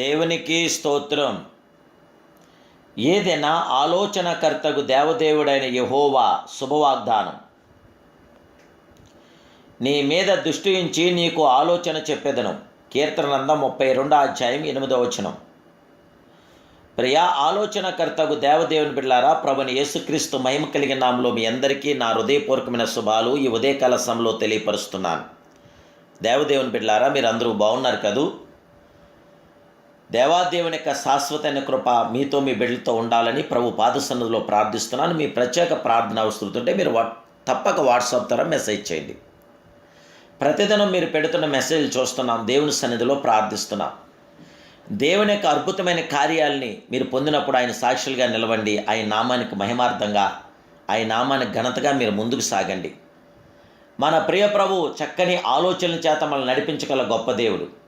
దేవునికి స్తోత్రం. ఏదైనా ఆలోచనకర్తకు దేవదేవుడైన యహోవా శుభవాగ్దానం. నీ మీద దృష్టి ఉంచి నీకు ఆలోచన చెప్పెదను. కీర్తనందం ముప్పై రెండో అధ్యాయం ఎనిమిదో వచనం. ప్రియా ఆలోచనకర్తకు దేవదేవుని బిడ్డారా ప్రభుని యేసుక్రీస్తు మహిమ కలిగిన నామలో మీ అందరికీ నా హృదయపూర్వకమైన శుభాలు ఈ ఉదయకాల సమయంలో తెలియపరుస్తున్నాను. దేవదేవుని బిడ్డారా మీరు అందరూ బాగున్నారు కదూ? దేవాదేవుని యొక్క శాశ్వతైన కృప మీతో మీ బిడ్డలతో ఉండాలని ప్రభు పాదసన్నదిలో ప్రార్థిస్తున్నాను. మీ ప్రత్యేక ప్రార్థన అవసరుతుంటే మీరు తప్పక వాట్సాప్ ద్వారా మెసేజ్ చేయండి. ప్రతిదినం మీరు పెడుతున్న మెసేజ్ చూస్తున్నాం. దేవుని సన్నిధిలో ప్రార్థిస్తున్నాం. దేవుని యొక్క అద్భుతమైన కార్యాలని మీరు పొందినప్పుడు ఆయన సాక్షులుగా నిలవండి. ఆయన నామానికి మహిమార్థంగా ఆయన నామానికి ఘనతగా మీరు ముందుకు సాగండి. మన ప్రియ ప్రభు చక్కని ఆలోచనల చేత మనల్ని నడిపించగల గొప్ప దేవుడు.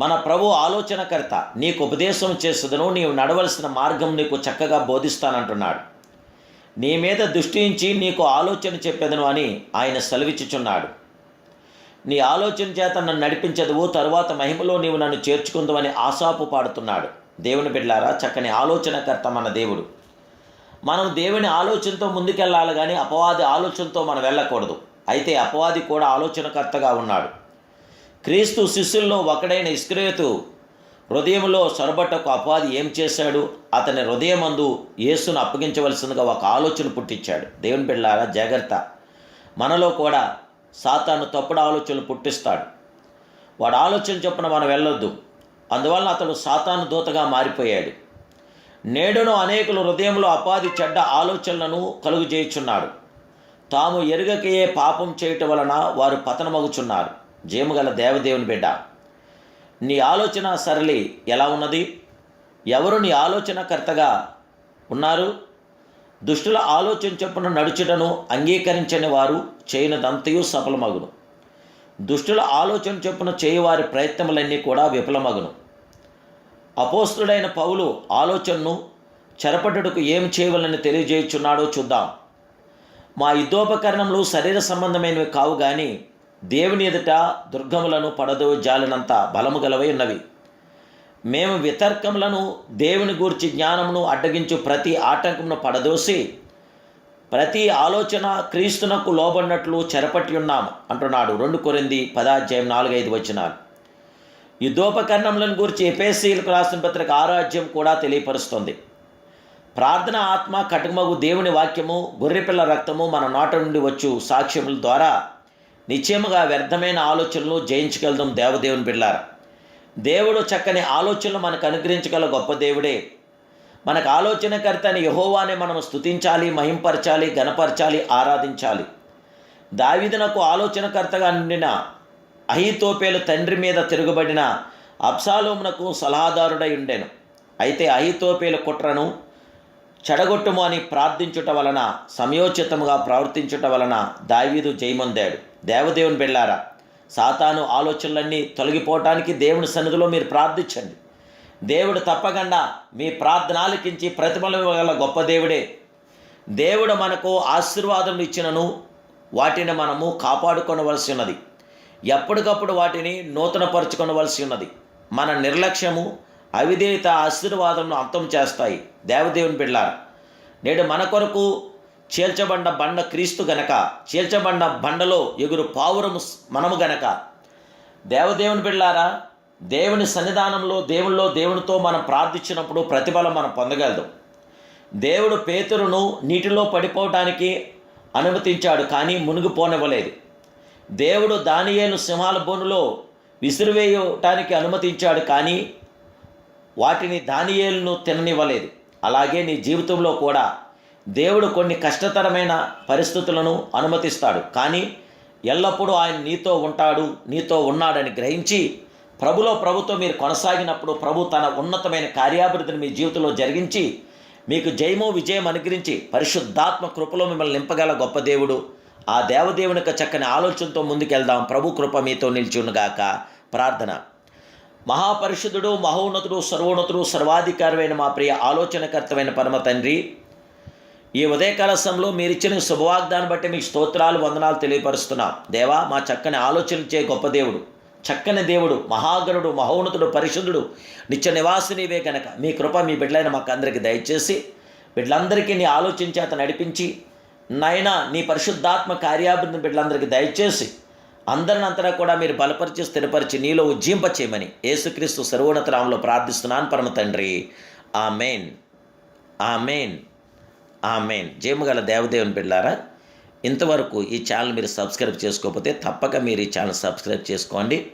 మన ప్రభు ఆలోచనకర్త నీకు ఉపదేశం చేస్తుందను నీవు నడవలసిన మార్గం నీకు చక్కగా బోధిస్తానంటున్నాడు. నీ మీద దృష్టి ఉంచి నీకు ఆలోచన చెప్పేదను అని ఆయన సెలవిచ్చుచున్నాడు. నీ ఆలోచన చేత నన్ను నడిపించదువు తరువాత మహిమలో నీవు నన్ను చేర్చుకుందువని ఆశాపు పాడుతున్నాడు. దేవుని బిడ్డారా చక్కని ఆలోచనకర్త మన దేవుడు. మనం దేవుని ఆలోచనతో ముందుకెళ్ళాలి కానీ అపవాది ఆలోచనతో మనం వెళ్ళకూడదు. అయితే అపవాది కూడా ఆలోచనకర్తగా ఉన్నాడు. క్రీస్తు శిష్యుల్లో ఒకడైన ఇస్క్రేతు హృదయంలో సొరబట్టకు అపవాది ఏం చేశాడు? అతని హృదయమందు యేసును అప్పగించవలసిందిగా ఒక ఆలోచన పుట్టించాడు. దేవుని బిళ్ళారా జాగ్రత్త. మనలో కూడా సాతాను తప్పుడు ఆలోచనలు పుట్టిస్తాడు. వాడు ఆలోచన చొప్పున మనం వెళ్ళొద్దు. అందువలన అతడు సాతాను దూతగా మారిపోయాడు. నేడును అనేకులు హృదయంలో అపాది చెడ్డ ఆలోచనలను కలుగు చేయుచున్నాడు. తాము ఎరుగకయే పాపం చేయటం వలన వారు పతనమగుచున్నారు. జీమగల దేవదేవుని బిడ్డ. నీ ఆలోచన సరళి ఎలా ఉన్నది? ఎవరు నీ ఆలోచనకర్తగా ఉన్నారు? దుష్టుల ఆలోచన చొప్పున నడుచుటను అంగీకరించని వారు చేయనదంతయు సఫలమగును. దుష్టుల ఆలోచన చొప్పున చేయవారి ప్రయత్నములన్నీ కూడా విఫలమగును. అపోస్తుడైన పౌలు ఆలోచనను చెరపట్టుటకు ఏం చేయవలని తెలియజేయుచున్నాడో చూద్దాం. మా యుద్ధోపకరణములు శరీర సంబంధమైనవి కావు కానీ దేవుని ఎదుట దుర్గములను పడదో జాలినంత బలము గలవై ఉన్నవి. మేము వితర్కములను దేవుని గూర్చి జ్ఞానమును అడ్డగించు ప్రతి ఆటంకమును పడదోసి ప్రతి ఆలోచన క్రీస్తునకు లోబడినట్లు చెరపట్టి ఉన్నాం అంటున్నాడు రెండు కొరింది పదాధ్యాయం నాలుగైదు వచ్చినారు యుద్ధోపకరణములను గురించి ఎపేసీలకు రాసిన పత్రిక ఆరాధ్యం కూడా తెలియపరుస్తుంది. ప్రార్థన ఆత్మ కటుమగు దేవుని వాక్యము గొర్రెపిల్ల రక్తము మన నోట నుండి వచ్చు సాక్ష్యముల ద్వారా నిశ్చయముగా వ్యర్థమైన ఆలోచనలు జయించగలదాం దేవదేవుని బిళ్ళారా దేవుడు చక్కని ఆలోచనలు మనకు అనుగ్రహించగల గొప్ప దేవుడే. మనకు ఆలోచనకర్త అని యహోవానే మనం స్తుతించాలి మహింపరచాలి గణపరచాలి ఆరాధించాలి. దావిదనకు ఆలోచనకర్తగా నిండిన అహితోపేలు తండ్రి మీద తిరుగుబడిన అప్సాలోమునకు సలహాదారుడై ఉండెను. అయితే అహితోపేలు కుట్రను చెడగొట్టుము అని ప్రార్థించుట వలన సమయోచితముగా ప్రవర్తించుట వలన దావీదు జయమొందాడు. దేవదేవుని వెళ్ళారా సాతాను ఆలోచనలన్నీ తొలగిపోవటానికి దేవుని సన్నిధిలో మీరు ప్రార్థించండి. దేవుడు తప్పకుండా మీ ప్రార్థన ఆలకించి ప్రతిఫలం ఇవ్వగల గొప్ప దేవుడే. దేవుడు మనకు ఆశీర్వాదం ఇచ్చినను వాటిని మనము కాపాడుకొనవలసి ఉన్నది. ఎప్పటికప్పుడు వాటిని నూతనపరుచుకొనవలసి ఉన్నది. మన నిర్లక్ష్యము అవిధేయత ఆశీర్వాదంను అంతం చేస్తాయి. దేవదేవుని బిళ్ళారు నేడు మన కొరకు చీల్చబండ బండ క్రీస్తు గనక చీల్చబండ బండలో ఎగురు పావురము మనము గనక దేవదేవుని బిళ్ళారా దేవుని సన్నిధానంలో దేవుల్లో దేవునితో మనం ప్రార్థించినప్పుడు ప్రతిఫలం మనం పొందగలదు. దేవుడు పేతురును నీటిలో పడిపోవటానికి అనుమతించాడు కానీ మునిగిపోనివ్వలేదు. దేవుడు దానియేలు సింహాల బోనులో విసిరివేయటానికి అనుమతించాడు కానీ వాటిని దానియేలును తిననివ్వలేదు. అలాగే నీ జీవితంలో కూడా దేవుడు కొన్ని కష్టతరమైన పరిస్థితులను అనుమతిస్తాడు. కానీ ఎల్లప్పుడూ ఆయన నీతో ఉంటాడు నీతో ఉన్నాడని గ్రహించి ప్రభులో ప్రభుతో మీరు కొనసాగినప్పుడు ప్రభు తన ఉన్నతమైన కార్యాభివృద్ధిని మీ జీవితంలో జరిగించి మీకు జయము విజయం అనుగ్రహించి పరిశుద్ధాత్మ కృపలో మిమ్మల్ని నింపగల గొప్ప దేవుడు ఆ దేవదేవుని యొక్క చక్కని ఆలోచనతో ముందుకెళ్దాం. ప్రభు కృప మీతో నిలిచునుగాక ప్రార్థన. మహాపరిషుదుడు మహోన్నతుడు సర్వోన్నతుడు సర్వాధికారమైన మా ప్రియ ఆలోచనకర్తమైన పరమ తండ్రి ఈ ఉదయకాల సమయంలో మీరు ఇచ్చిన శుభవాగ్దాన్ని బట్టి మీకు స్తోత్రాలు వందనాలు తెలియపరుస్తున్నాం. దేవా మా చక్కని ఆలోచన చే గొప్ప దేవుడు చక్కని దేవుడు మహాగణుడు మహోన్నతుడు పరిశుద్ధుడు నిత్య నివాసినివే గనక. మీ కృప మీ బిడ్డలైన మాకు అందరికీ దయచేసి బిడ్డలందరికీ నీ ఆలోచించేత నడిపించి నైనా నీ పరిశుద్ధాత్మ కార్యాభివృద్ధిని బిడ్డలందరికీ దయచేసి అందరినంతటా కూడా మీరు బలపరిచి స్థిరపరిచి నీలో ఉజ్జింపచేయమని యేసుక్రీస్తు సర్వోన్నత రాములో ప్రార్థిస్తున్నాను పరమ తండ్రి. ఆమెన్. ఆమెన్. ఆమెన్. జయముగల దేవదేవుని బిడ్డారా ఇంతవరకు ఈ ఛానల్ మీరు సబ్స్క్రైబ్ చేసుకోకపోతే తప్పక మీరు ఈ ఛానల్ సబ్స్క్రైబ్ చేసుకోండి.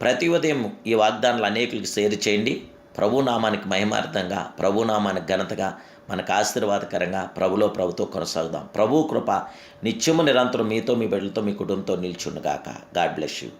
ప్రతి ఉదయం ఈ వాగ్దానాలు అనేకులకి షేర్ చేయండి. ప్రభునామానికి మహిమార్థంగా ప్రభునామానికి ఘనతగా మనకు ఆశీర్వాదకరంగా ప్రభులో ప్రభుతో కొనసాగుదాం. ప్రభు కృప నిత్యము నిరంతరం మీతో మీ బిడ్డలతో మీ కుటుంబంతో నిల్చుండుగాక. God bless you.